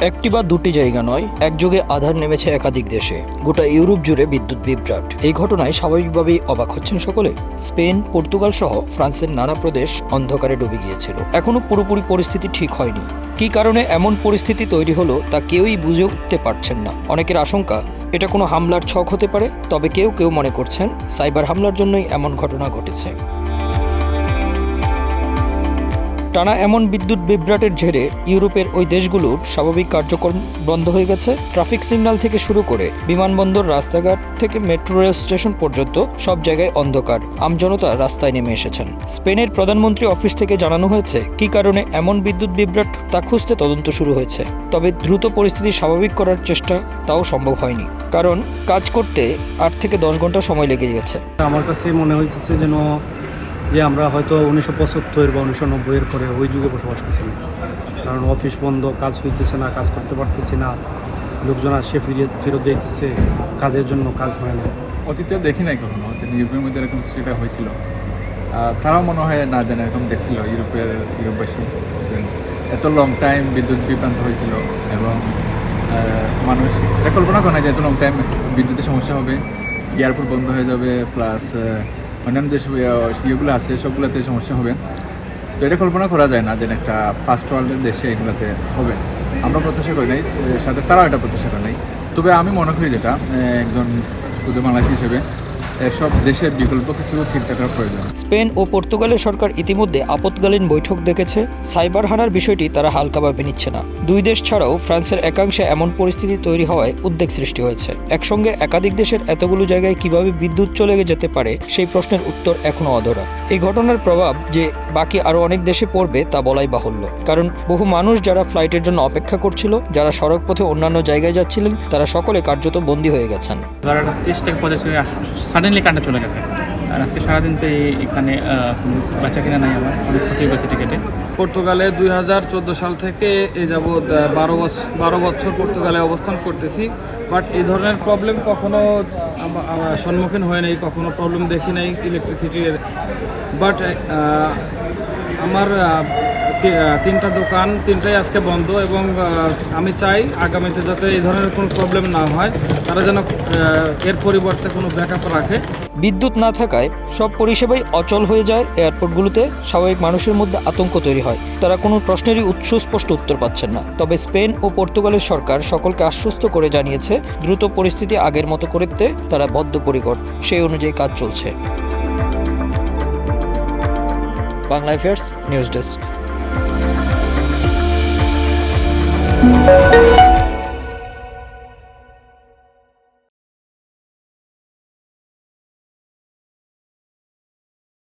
একটি বা দুটি জায়গা নয়, একযোগে আধার নেমেছে একাধিক দেশে। গোটা ইউরোপ জুড়ে বিদ্যুৎ বিভ্রাট। এই ঘটনায় স্বাভাবিকভাবেই অবাক হচ্ছেন সকলে। স্পেন, পর্তুগাল সহ ফ্রান্সের নানা প্রদেশ অন্ধকারে ডুবে গিয়েছিল। এখনও পুরোপুরি পরিস্থিতি ঠিক হয়নি। কী কারণে এমন পরিস্থিতি তৈরি হলো তা কেউই বুঝে উঠতে পারছেন না। অনেকের আশঙ্কা, এটা কোনো হামলার ছক হতে পারে? তবে কেউ কেউ মনে করছেন, সাইবার হামলার জন্যই এমন ঘটনা ঘটেছে। টানা এমন বিদ্যুৎ বিভ্রাটের ঝেড়ে ইউরোপের ওই দেশগুলোর স্বাভাবিক কার্যক্রম বন্ধ হয়ে গেছে। ট্রাফিক সিগন্যাল থেকে শুরু করে বিমানবন্দর, রাস্তাঘাট থেকে মেট্রো রেল স্টেশন পর্যন্ত সব জায়গায় অন্ধকার। আমজনতা রাস্তায় নেমে এসেছেন। স্পেনের প্রধানমন্ত্রী অফিস থেকে জানানো হয়েছে, কী কারণে এমন বিদ্যুৎ বিভ্রাট তা খুঁজতে তদন্ত শুরু হয়েছে। তবে দ্রুত পরিস্থিতি স্বাভাবিক করার চেষ্টা তাও সম্ভব হয়নি। কারণ কাজ করতে আট থেকে দশ ঘণ্টা সময় লেগে গেছে। আমার কাছে মনে হয়েছে যেন যে আমরা হয়তো উনিশশো পঁচাত্তর বা উনিশশো নব্বইয়ের পরে ওই যুগে বসবাস করছি কারণ অফিস বন্ধ, কাজ হইতেছে না, কাজ করতে পারতেছি না, লোকজন আসে ফিরে ফেরত যাইতেছে, কাজের জন্য কাজ হয় না। অতীতে দেখি নাই কখনো ইউরোপের মধ্যে এরকম কিছুটা হয়েছিল? তারাও মনে হয় না জানে এরকম দেখছিল ইউরোপের, ইউরোপবাসী এত লং টাইম বিদ্যুৎ বিভ্রান্ত হয়েছিল এবং মানুষ, এটা কল্পনা করে না যে এত লং টাইম বিদ্যুতের সমস্যা হবে এয়ারপোর্ট বন্ধ হয়ে যাবে প্লাস অন্যান্য যে ইয়েগুলো আছে, সবগুলোতে সমস্যা হবে। তো এটা কল্পনা করা যায় না যে একটা ফার্স্ট ওয়ার্ল্ডের দেশে এগুলোতে হবে। আমরা প্রত্যাশা করি নাই সাথে তারাও এটা প্রত্যাশা করে নাই। তবে আমি মনে করি যেটা একজন বাংলাদেশি হিসেবে সব দেশের বিকল্প কিছু চিন্তা করা প্রয়োজন। স্পেন ও পর্তুগালের সরকার ইতিমধ্যে আপতকালীন বৈঠক ডেকেছে সাইবার হানার বিষয়টি তারা হালকাভাবে নিচ্ছে না। দুই দেশ ছাড়াও ফ্রান্সের একাংশে এমন পরিস্থিতি তৈরি হওয়ায় উদ্বেগ সৃষ্টি হয়েছে। একসঙ্গে একাধিক দেশের এতগুলো জায়গায় কীভাবে বিদ্যুৎ চলে যেতে পারে সেই প্রশ্নের উত্তর এখনও অধরা। এই ঘটনার প্রভাব যে বাকি আরও অনেক দেশে পড়বে তা বলাই বাহুল্য। কারণ বহু মানুষ যারা ফ্লাইটের জন্য অপেক্ষা করছিল যারা সড়ক পথে অন্যান্য জায়গায় যাচ্ছিলেন তারা সকলে কার্যত বন্দী হয়ে গেছেন। সাডেনলি কারেন্টটা চলে গেছে। আর আজকে সারাদিন তো এখানে আহ, বেচা কিনা নাই আমার অনেক ক্ষতি হয়েছে টিকেটে। পর্তুগালে দুই হাজার চোদ্দ সাল থেকে এ যাবৎ বারো বছর বারো বছর পর্তুগালে অবস্থান করতেছি। বাট এই ধরনের প্রবলেম কখনো সম্মুখীন হয় নাই কখনো প্রবলেম দেখি নাই ইলেকট্রিসিটির বাট আমার তিনটা দোকান, তিনটাই আজকে বন্ধ এবং আমি চাই আগামীতে যাতে এই ধরনের কোনো প্রবলেম না হয়, তারা যেন এর পরিবর্তে কোনো ব্যাকআপ রাখে। বিদ্যুৎ না থাকায় সব পরিষেবাই অচল হয়ে যায় এয়ারপোর্টগুলোতে, স্বাভাবিক মানুষের মধ্যে আতঙ্ক তৈরি হয়। তারা কোনো প্রশ্নেরই সুস্পষ্ট উত্তর পাচ্ছেন না। তবে স্পেন ও পর্তুগালের সরকার সকলকে আশ্বস্ত করে জানিয়েছে, দ্রুত পরিস্থিতি আগের মতো করতে তারা বদ্ধপরিকর। সেই অনুযায়ী কাজ চলছে। Bangla affairs news desk. Música